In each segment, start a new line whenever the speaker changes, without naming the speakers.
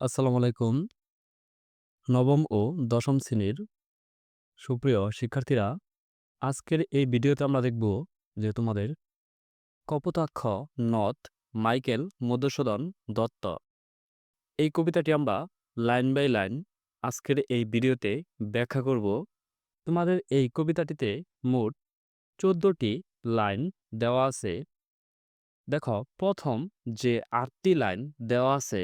আসসালামু আলাইকুম। নবম ও দশম শ্রেণির সুপ্রিয় শিক্ষার্থীরা, আজকের এই ভিডিওতে আমরা দেখব যে তোমাদের কপোতাক্ষ নথ মাইকেল মধুসূদন দত্ত। এই কবিতাটি আমরা লাইন বাই লাইন আজকের এই ভিডিওতে ব্যাখ্যা করব। তোমাদের এই কবিতাটিতে মোট ১৪টি লাইন দেওয়া আছে। দেখো প্রথম যে আটটি লাইন দেওয়া আছে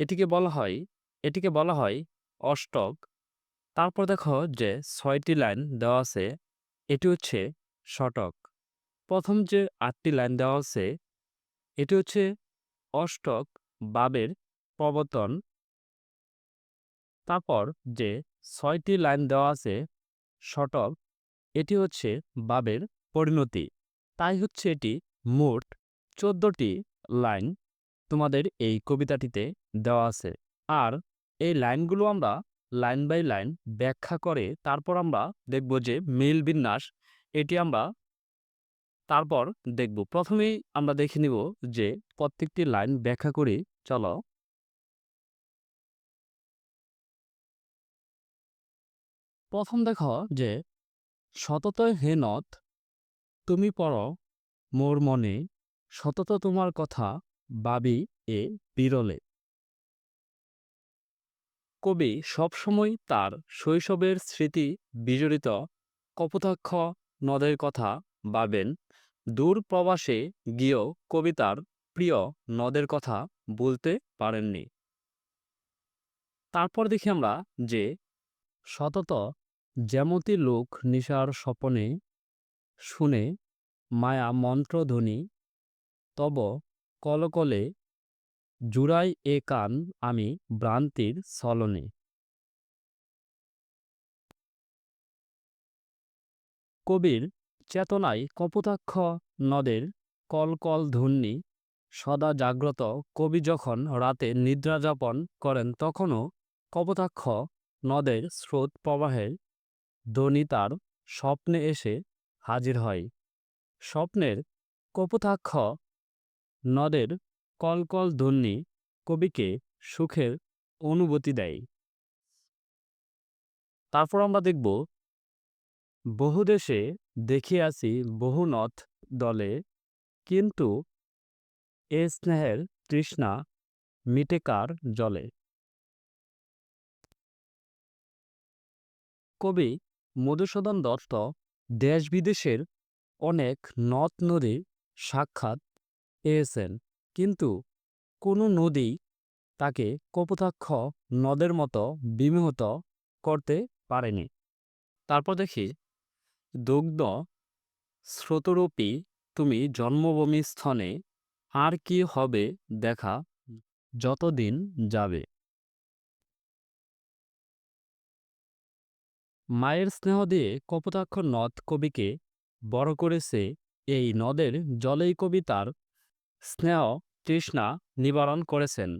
এটিকে বলা হয়, এটিকে বলা হয় অষ্টক। তারপর দেখো যে ছয়টি লাইন দেওয়া আছে, এটি হচ্ছে শতক। প্রথম যে আটটি লাইন দেওয়া আছে, এটি হচ্ছে অষ্টক বাবের প্রবর্তন। তারপর যে ছয়টি লাইন দেওয়া আছে শতক এটি হচ্ছে বাবের পরিণতি। তাই হচ্ছে এটি মোট ১৪টি লাইন তোমাদের এই কবিতাটিতে দেওয়া আছে। আর এই লাইনগুলো আমরা লাইন বাই লাইন ব্যাখ্যা করে তারপর আমরা দেখব যে মিল বিন্যাস, এটি আমরা তারপর দেখব। প্রথমেই আমরা দেখে নিব যে প্রত্যেকটি লাইন ব্যাখ্যা করি, চলো। প্রথম দেখো যে সতত হে নথ, তুমি পড় মোর মনে, সতত তোমার কথা ভাবি এ বিরলে। কবি সবসময় তার শৈশবের স্মৃতি বিজড়িত কপোতাক্ষ নদের কথা ভাবেন। দূর প্রবাসে গিয়েও কবিতার প্রিয় নদের কথা বলতে পারেননি। তারপর দেখি আমরা যে সতত জ্যামতি লোক নিশার স্বপনে শুনে মায়া মন্ত্রধ্বনি, তব কলকলে জুড়াই এ কান আমি ভ্রান্তির ছলনে। কবির চেতনায় কপোতাক্ষ নদের কলকল ধ্বনি সদা জাগ্রত কবি যখন রাতে নিদ্রাযাপন করেন তখনও কপোতাক্ষ নদের স্রোত প্রবাহের ধ্বনি তার স্বপ্নে এসে হাজির হয়। স্বপ্নের কপোতাক্ষ নদের কলকল ধ্বনি কবিকে সুখের অনুভূতি দেয়। তারপর আমরা দেখব, বহু দেশে দেখিয়াছি বহু নথ দলে, কিন্তু এ স্নেহের তৃষ্ণা মিটে কার জলে। কবি মধুসূদন দত্ত দেশ বিদেশের অনেক নদ নদীর সাক্ষাৎ পেয়েছেন কিন্তু কোনো নদী তাকে কপোতাক্ষ নদের মতো বিমোহিত করতে পারেনি। তারপর দেখি, দুগ্ধ স্রোতরূপী তুমি জন্মভূমি স্থনে আর কি হবে দেখা যতদিন যাবে। মায়ের স্নেহ দিয়ে কপোতাক্ষ নদ কবিকে বড় করেছে এই নদের জলেই কবি তার স্নেহ, তৃষ্ণা নিবারণ করেছেন।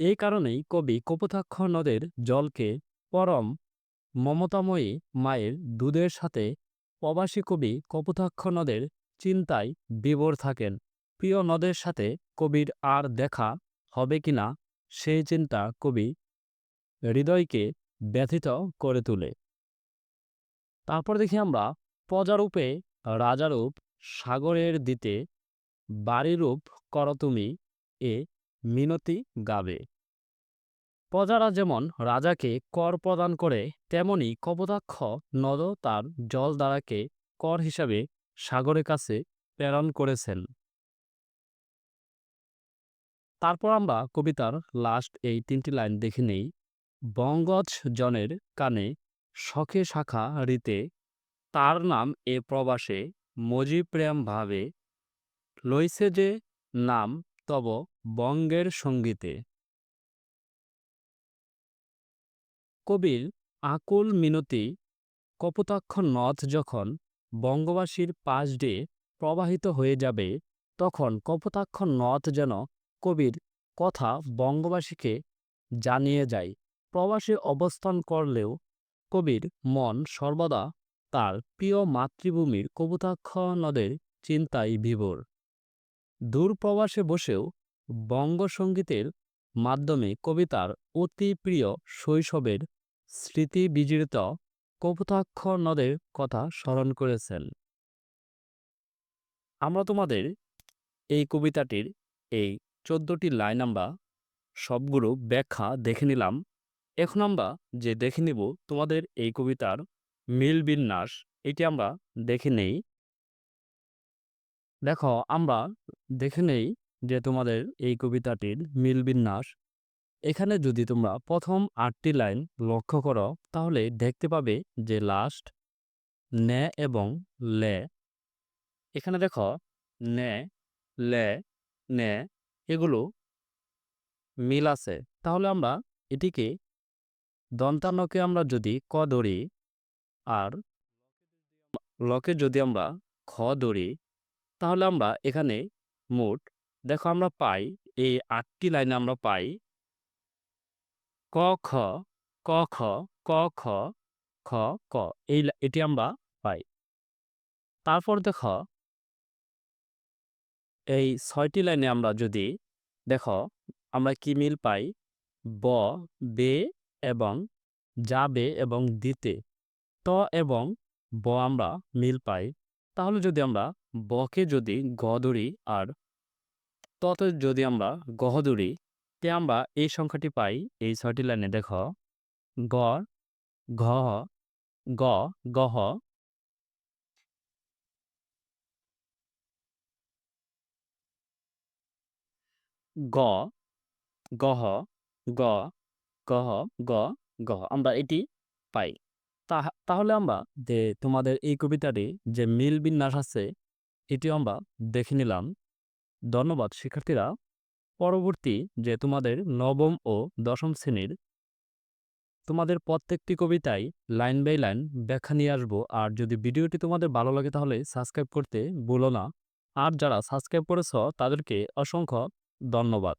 এই কারণেই কবি কপোতাক্ষ নদের জলকে পরম মমতাময়ী মায়ের দুধের সাথে প্রবাসী কবি কপোতাক্ষ নদের চিন্তায় বিভোর থাকেন। প্রিয় নদের সাথে কবির আর দেখা হবে কিনা সেই চিন্তা কবি হৃদয়কে ব্যথিত করে তোলে। তারপর দেখি আমরা প্রজারূপে রাজারূপ সাগরের দিতে বাড়িরূপ কর তুমি এ মিনতি গাবে। প্রজারা যেমন রাজাকে কর প্রদান করে, তেমনি কপোতাক্ষ নদ তার জলধারাকে কর হিসাবে সাগরের কাছে প্রেরণ করেছেন। তারপর আমরা কবিতার লাস্ট এই তিনটি লাইন দেখে নেই। বঙ্গজ জনের কানে শখে শাখা রীতে, তার নাম এ প্রবাসে মজি প্রেম ভাবে লইছে যে নাম তব বঙ্গের সঙ্গীতে। কবির আকুল মিনতি, কপোতাক্ষ নথ যখন বঙ্গবাসীর পাশ দিয়ে প্রবাহিত হয়ে যাবে, তখন কপোতাক্ষ নথ যেন কবির কথা বঙ্গবাসীকে জানিয়ে যায়। প্রবাসে অবস্থান করলেও কবির মন সর্বদা তার প্রিয় মাতৃভূমির কপোতাক্ষ নদের চিন্তায় বিভোর। দূর প্রবাসে বসেও বঙ্গসঙ্গীতের মাধ্যমে কবিতার অতি প্রিয় শৈশবের স্মৃতি বিজড়িত কপোতাক্ষ নদের কথা স্মরণ করেছেন। আমরা তোমাদের এই কবিতাটির এই চোদ্দটি লাইন আমরা সবগুলো ব্যাখ্যা দেখে নিলাম। এখন আমরা যে দেখে নিব তোমাদের এই কবিতার মিল বিন্যাস, এটি আমরা দেখে নেই। দেখো, আমরা দেখে নেই যে তোমাদের এই কবিতাটির মিল বিন্যাস। এখানে যদি তোমরা প্রথম আটটি লাইন লক্ষ্য করো, তাহলে দেখতে পাবে যে লাস্ট নে এবং লে। এখানে দেখো, নে, লে, নে, এগুলো মিল আছে। তাহলে আমরা এটিকে দন্তান্নকে আমরা যদি ক ধরি, আর লকে যদি আমরা খ ধরি তাহলে আমরা এখানে মোট, দেখো আমরা পাই এই আটটি লাইনে আমরা পাই, ক, খ ক খ ক, খ খ, ক, এই এটি আমরা পাই। তারপর দেখো, এই ছয়টি লাইনে আমরা যদি দেখো, আমরা কি মিল পাই? ব, বে এবং যাবে এবং দিতে। ত এবং ব আমরা মিল পাই। তাহলে যদি আমরা বকে যদি গ ধরি আর ততে যদি আমরা গহ ধরি তে আমরা এই সংখ্যাটি পাই, এই ছয়টি লাইনে দেখো, গ, ঘ, গ গহ গ গহ গ গহ গ গহ আমরা এটি পাই। তাহলে আমরা যে তোমাদের এই কবিতাটি যে মিল বিন্যাস আছে, এটিও আমরা দেখে নিলাম। ধন্যবাদ শিক্ষার্থীরা। পরবর্তী যে তোমাদের নবম ও দশম শ্রেণির, তোমাদের প্রত্যেকটি কবিতায় লাইন বাই লাইন ব্যাখ্যা নিয়ে আসব। আর যদি ভিডিওটি তোমাদের ভালো লাগে তাহলে সাবস্ক্রাইব করতে ভুলো না। আর যারা সাবস্ক্রাইব করেছ, তাদেরকে অসংখ্য ধন্যবাদ।